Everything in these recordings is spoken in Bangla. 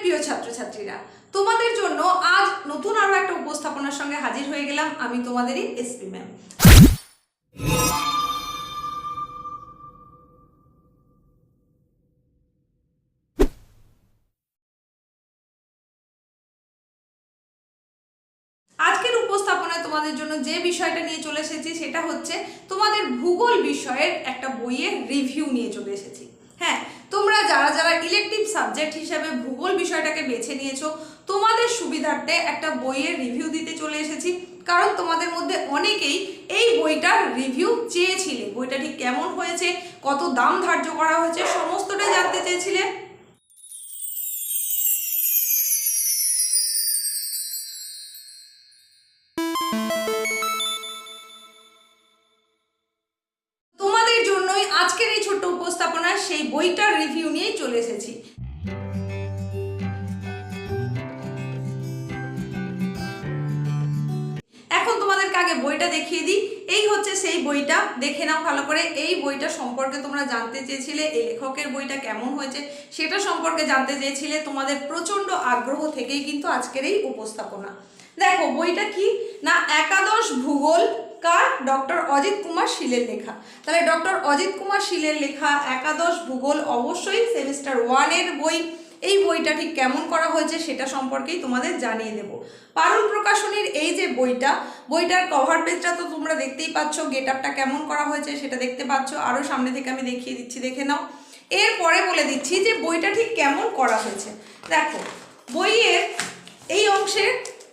প্রিয় ছাত্রছাত্রীরা, তোমাদের জন্য আজ নতুন আরও একটা উপস্থাপনার সঙ্গে হাজির হয়ে গেলাম আমি তোমাদেরই এসপি ম্যাম আজকের উপস্থাপনায় তোমাদের জন্য যে বিষয়টা নিয়ে চলে এসেছি সেটা হচ্ছে তোমাদের ভূগোল বিষয়ের একটা বইয়ের রিভিউ নিয়ে চলে এসেছি। হ্যাঁ তোমরা যারা যারা ইলেকটিভ সাবজেক্ট হিসাবে ভূগোল বিষয়টাকে বেছে নিয়েছো, তোমাদের সুবিধার্থে একটা বইয়ের রিভিউ দিতে চলে এসেছি। কারণ তোমাদের মধ্যে অনেকেই এই বইটার রিভিউ চেয়েছিলে। বইটা ঠিক কেমন হয়েছে, কত দাম ধার্য করা হয়েছে, সমস্তটাই জানতে চেয়েছিলে। বইটা দেখিয়ে দিই। এই হচ্ছে সেই বইটা। দেখে নাও ভালো করে। এই বইটা সম্পর্কে তোমরা জানতে চেয়েছিলে, এই লেখকের বইটা কেমন হয়েছে সেটা সম্পর্কে জানতে চেয়েছিলে। তোমাদের প্রচণ্ড আগ্রহ থেকেই কিন্তু আজকের এই উপস্থাপনা। দেখো, বইটা কি? না, একাদশ ভূগোল কার? ডক্টর অজিত কুমার শীলের লেখা। তাহলে ডক্টর অজিত কুমার শীলের লেখা একাদশ ভূগোল অবশ্যই সেমিস্টার ওয়ানের বই। এই বইটা ঠিক কেমন করা হয়েছে সেটা সম্পর্কেই তোমাদের জানিয়ে দেব। পারুল প্রকাশনীর এই যে বইটা, বইটার কভার পেজটা তো তোমরা দেখতেই পাচ্ছ গেট আপটা কেমন করা হয়েছে সেটা দেখতে পাচ্ছ আরও সামনে থেকে আমি দেখিয়ে দিচ্ছি, দেখে নাও। এরপরে বলে দিচ্ছি যে বইটা ঠিক কেমন করা হয়েছে। দেখো, বইয়ের এই অংশে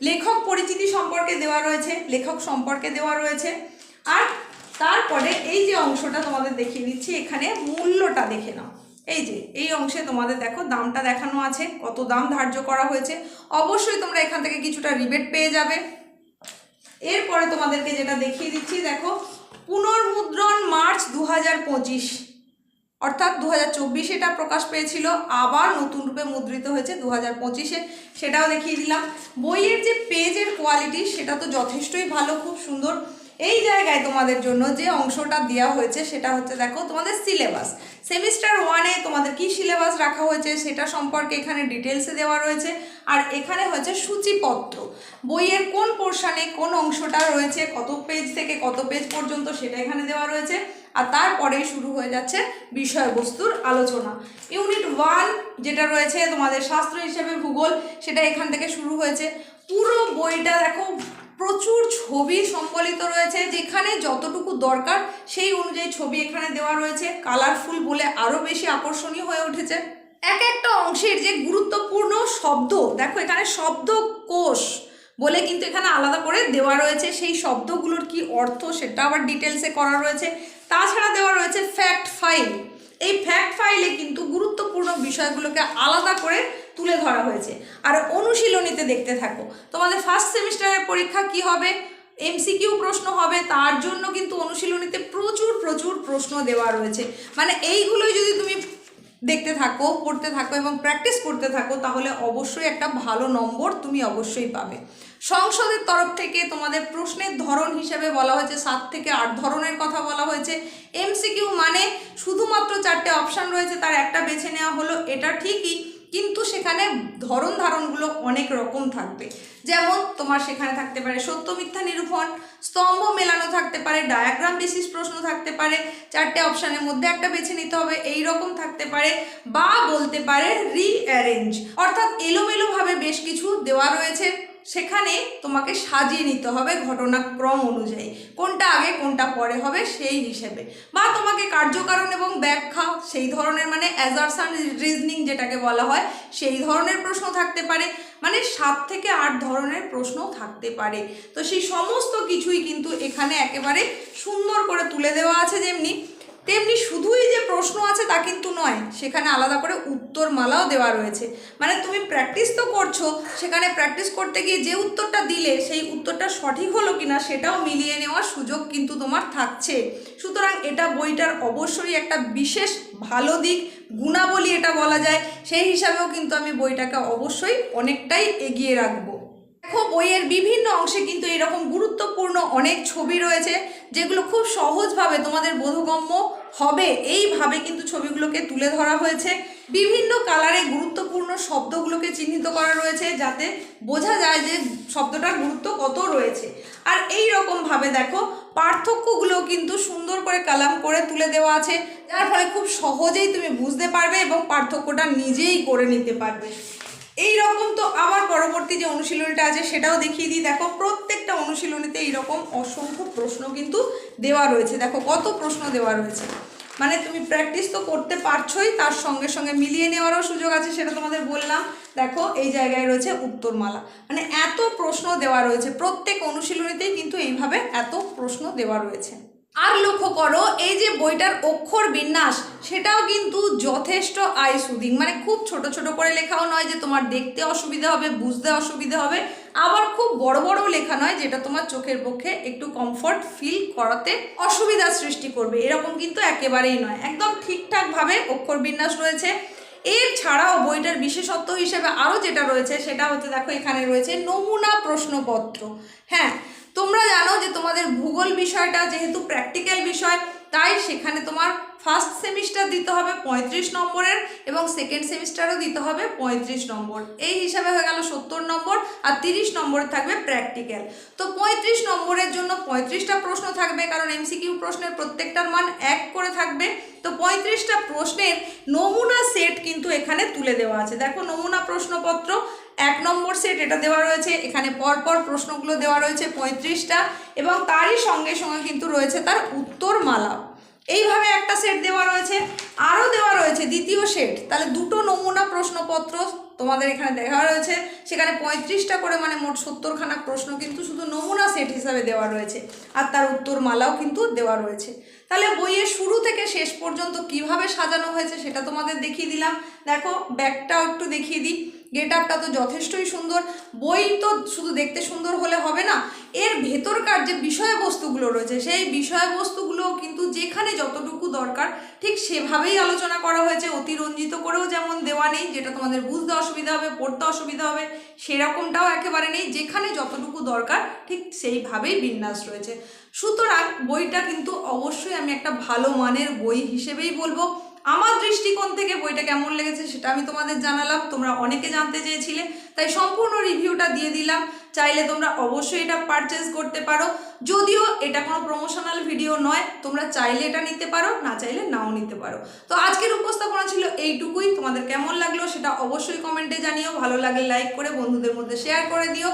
লেখক পরিচিতি সম্পর্কে দেওয়া রয়েছে, লেখক সম্পর্কে দেওয়া রয়েছে, আর তারপরে এই যে অংশটা তোমাদের দেখিয়ে দিচ্ছি, এখানে মূল্যটা দেখে নাও। এই যে, এই অংশে তোমাদের দেখো, দামটা দেখানো আছে, কত দাম ধার্য করা হয়েছে। অবশ্যই তোমরা এখান থেকে কিছুটা রিবেট পেয়ে যাবে। এরপরে তোমাদেরকে যেটা দেখিয়ে দিচ্ছি, দেখো, পুনর্মুদ্রণ মার্চ দু অর্থাৎ দু হাজার এটা প্রকাশ পেয়েছিল, আবার নতুন রূপে মুদ্রিত হয়েছে দু হাজার পঁচিশে। সেটাও দেখিয়ে দিলাম। বইয়ের যে পেজের কোয়ালিটি সেটা তো যথেষ্টই ভালো, খুব সুন্দর। এই জায়গায় তোমাদের জন্য যে অংশটা দেওয়া হয়েছে সেটা হচ্ছে দেখো তোমাদের সিলেবাস সেমিস্টার ওয়ানে তোমাদের কি সিলেবাস রাখা হয়েছে সেটা সম্পর্কে এখানে ডিটেলসে দেওয়া রয়েছে। আর এখানে হয়েছে সূচিপত্র। বইয়ের কোন পোর্শানে কোন অংশটা রয়েছে, কত পেজ থেকে কত পেজ পর্যন্ত সেটা এখানে দেওয়া রয়েছে। আর তারপরেই শুরু হয়ে যাচ্ছে বিষয়বস্তুর আলোচনা। ইউনিট ওয়ান যেটা রয়েছে তোমাদের শাস্ত্র হিসেবে ভূগোল, সেটা এখান থেকে শুরু হয়েছে। পুরো বইটা দেখো প্রচুর ছবি সম্বলিত রয়েছে, যেখানে যতটুকু দরকার সেই অনুযায়ী ছবি এখানে দেওয়া রয়েছে। কালারফুল বলে আরও বেশি আকর্ষণীয় হয়ে উঠেছে। এক একটা অংশের যে গুরুত্বপূর্ণ শব্দ, দেখো এখানে শব্দ কোষ বলে কিন্তু এখানে আলাদা করে দেওয়া রয়েছে। সেই শব্দগুলোর কি অর্থ সেটা আবার ডিটেলসে করা রয়েছে। তাছাড়া দেওয়া রয়েছে ফ্যাক্ট ফাইল এই ফ্যাক্ট ফাইলে কিন্তু গুরুত্বপূর্ণ বিষয়গুলোকে আলাদা করে তুলে ধরা হয়েছে। আর অনুশীলনীতে দেখতে থাকো, তোমাদের ফার্স্ট সেমিস্টারের পরীক্ষা কি হবে? এমসিকিউ প্রশ্ন হবে, তার জন্য কিন্তু অনুশীলনীতে প্রচুর প্রচুর প্রশ্ন দেওয়া রয়েছে। মানে এইগুলোই যদি তুমি দেখতে থাকো, পড়তে থাকো এবং প্র্যাকটিস করতে থাকো, তাহলে অবশ্যই একটা ভালো নম্বর তুমি অবশ্যই পাবে। সংসদের তরফ থেকে তোমাদের প্রশ্নের ধরন হিসেবে বলা হয়েছে, সাত থেকে আট ধরনের কথা বলা হয়েছে। এমসিকিউ মানে শুধুমাত্র চারটে অপশান রয়েছে, তার একটা বেছে নেওয়া হলো, এটা ঠিকই। কিন্তু সেখানে ধরন ধারণগুলো অনেক রকম থাকবে। যেমন তোমার সেখানে থাকতে পারে সত্য, মিথ্যা, নিরূপণ, স্তম্ভ মেলানো থাকতে পারে ডায়াগ্রাম বেসিস প্রশ্ন থাকতে পারে, চারটে অপশানের মধ্যে একটা বেছে নিতে হবে এই রকম থাকতে পারে বা বলতে পারে রিঅ্যারেঞ্জ অর্থাৎ এলোমেলোভাবে বেশ কিছু দেওয়া রয়েছে। সেখানে তোমাকে সাজিয়ে নিতে হবে ঘটনাক্রম অনুযায়ী। কোনটা আগে, কোনটা পরে হবে সেই হিসেবে। বা তোমাকে কার্যকারণ এবং ব্যাখ্যা, সেই ধরনের মানে অ্যাজারসান রিজনিং যেটাকে বলা হয়, সেই ধরনের প্রশ্ন থাকতে পারে। মানে সাত থেকে আট ধরনের প্রশ্ন থাকতে পারে। তো সেই সমস্ত কিছুই কিন্তু এখানে একেবারে সুন্দর করে তুলে দেওয়া আছে যেমনি। তেমনি শুধুই যে প্রশ্ন আছে তা কিন্তু নয়, সেখানে আলাদা করে উত্তরমালাও দেওয়া রয়েছে। মানে তুমি প্র্যাকটিস তো করছ, সেখানে প্র্যাকটিস করতে গিয়ে যে উত্তরটা দিলে, সেই উত্তরটা সঠিক হলো কিনা সেটাও মিলিয়ে নেওয়ার সুযোগ কিন্তু তোমার থাকছে। সুতরাং এটা বইটার অবশ্যই একটা বিশেষ ভালো দিক, গুণাবলী এটা বলা যায়। সেই হিসাবেও কিন্তু আমি বইটাকে অবশ্যই অনেকটাই এগিয়ে রাখব। দেখো, বইয়ের বিভিন্ন অংশে কিন্তু এরকম গুরুত্বপূর্ণ অনেক ছবি রয়েছে, যেগুলো খুব সহজভাবে তোমাদের বোধগম্য হবে। এইভাবে কিন্তু ছবিগুলোকে তুলে ধরা হয়েছে। বিভিন্ন কালারে গুরুত্বপূর্ণ শব্দগুলোকে চিহ্নিত করা রয়েছে যাতে বোঝা যায় যে শব্দটার গুরুত্ব কত রয়েছে। আর এই রকম ভাবে দেখো পার্থক্যগুলো কিন্তু সুন্দর করে কালাম করে তুলে দেওয়া আছে। যার ফলে খুব সহজেই তুমি বুঝতে পারবে এবং পার্থক্যটা নিজেই করে নিতে পারবে। এই রকম তো আবার পরবর্তী যে অনুশীলনীটা আছে সেটাও দেখিয়ে দিই। দেখো, প্রত্যেকটা অনুশীলনীতে এইরকম অসংখ্য প্রশ্ন কিন্তু দেওয়া রয়েছে। দেখো, কত প্রশ্ন দেওয়া রয়েছে। মানে তুমি প্র্যাকটিস তো করতে পারছোই, তার সঙ্গে সঙ্গে মিলিয়ে নেওয়ারও সুযোগ আছে, সেটা তোমাদের বললাম। দেখো, এই জায়গায় রয়েছে উত্তরমালা। মানে এত প্রশ্ন দেওয়া রয়েছে, প্রত্যেক অনুশীলনীতেই কিন্তু এইভাবে এত প্রশ্ন দেওয়া রয়েছে। আর লক্ষ্য করো, এই যে বইটার অক্ষর বিন্যাস, সেটাও কিন্তু যথেষ্ট আয় সুদিং মানে খুব ছোট ছোট করে লেখাও নয় যে তোমার দেখতে অসুবিধা হবে, বুঝতে অসুবিধা হবে। আবার খুব বড় বড় লেখা নয় যেটা তোমার চোখের পক্ষে একটু কমফর্ট ফিল করাতে অসুবিধার সৃষ্টি করবে। এরকম কিন্তু একেবারেই নয়। একদম ঠিকঠাকভাবে অক্ষর বিন্যাস রয়েছে। এর ছাড়াও বইটার বিশেষত্ব হিসেবে আরও যেটা রয়েছে, সেটা হচ্ছে দেখো এখানে রয়েছে নমুনা প্রশ্নপত্র। হ্যাঁ তোমরা জানো যে তোমাদের ভূগোল বিষয়টা যেহেতু প্র্যাকটিক্যাল বিষয়, তাই সেখানে তোমার ফার্স্ট সেমিস্টার দিতে হবে পঁয়ত্রিশ নম্বরের এবং সেকেন্ড সেমিস্টারও দিতে হবে পঁয়ত্রিশ নম্বর। এই হিসাবে হয়ে গেল সত্তর নম্বর আর তিরিশ নম্বরে থাকবে প্র্যাকটিক্যাল তো পঁয়ত্রিশ নম্বরের জন্য পঁয়ত্রিশটা প্রশ্ন থাকবে, কারণ এমসিকিউ প্রশ্নের প্রত্যেকটার মান এক করে থাকবে। তো পঁয়ত্রিশটা প্রশ্নের নমুনা সেট কিন্তু এখানে তুলে দেওয়া আছে। দেখো নমুনা প্রশ্নপত্র এক নম্বর সেট এটা দেওয়া রয়েছে, এখানে পরপর প্রশ্নগুলো দেওয়া রয়েছে পঁয়ত্রিশটা এবং তারই সঙ্গে সঙ্গে কিন্তু রয়েছে তার উত্তরমালা। এইভাবে একটা সেট দেওয়া রয়েছে, আরও দেওয়া রয়েছে দ্বিতীয় সেট। তাহলে দুটো নমুনা প্রশ্নপত্র তোমাদের এখানে দেখা রয়েছে, সেখানে পঁয়ত্রিশটা করে মানে মোট সত্তরখানা প্রশ্ন কিন্তু শুধু নমুনা সেট হিসাবে দেওয়া রয়েছে আর তার উত্তরমালাও কিন্তু দেওয়া রয়েছে। তাহলে বইয়ের শুরু থেকে শেষ পর্যন্ত কীভাবে সাজানো হয়েছে সেটা তোমাদের দেখিয়ে দিলাম। দেখো, ব্যাগটাও একটু দেখিয়ে দিই। গেট আপটা তো যথেষ্টই সুন্দর। বই তো শুধু দেখতে সুন্দর হলে হবে না, এর ভেতরকার যে বিষয়বস্তুগুলো রয়েছে, সেই বিষয়বস্তুগুলো কিন্তু যেখানে যতটুকু দরকার, ঠিক সেভাবেই আলোচনা করা হয়েছে। অতিরঞ্জিত করেও যেমন দেওয়া নেই, যেটা তোমাদের বুঝতে অসুবিধা হবে, পড়তে অসুবিধা হবে, সেরকমটাও একেবারে নেই। যেখানে যতটুকু দরকার, ঠিক সেইভাবেই বিন্যাস রয়েছে। সুতরাং বইটা কিন্তু অবশ্যই আমি একটা ভালো মানের বই হিসেবেই বলব। আমার দৃষ্টিকোণ থেকে বইটা কেমন লেগেছে সেটা আমি তোমাদের জানালাম। তোমরা অনেকে জানতে চেয়েছিলে, তাই সম্পূর্ণ রিভিউটা দিয়ে দিলাম। চাইলে তোমরা অবশ্যই এটা পারচেস করতে পারো। যদিও এটা কোনো প্রমোশনাল ভিডিও নয়, তোমরা চাইলে এটা নিতে পারো, না চাইলে নাও নিতে পারো। তো আজকের উপস্থাপনা ছিল এইটুকুই। তোমাদের কেমন লাগল সেটা অবশ্যই কমেন্টে জানিও। ভালো লাগলে লাইক করে বন্ধুদের মধ্যে শেয়ার করে দিও।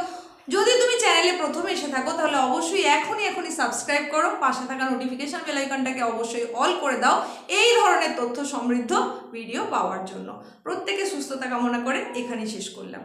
যদি তুমি চ্যানেলে প্রথমে এসে থাকো, তাহলে অবশ্যই এখনই এখনই সাবস্ক্রাইব করো। পাশে থাকা নোটিফিকেশন বেল আইকনটাকে অবশ্যই অল করে দাও। এই ধরনের তথ্য সমৃদ্ধ ভিডিও পাওয়ার জন্য। প্রত্যেকে সুস্থতা কামনা করে এখানেই শেষ করলাম।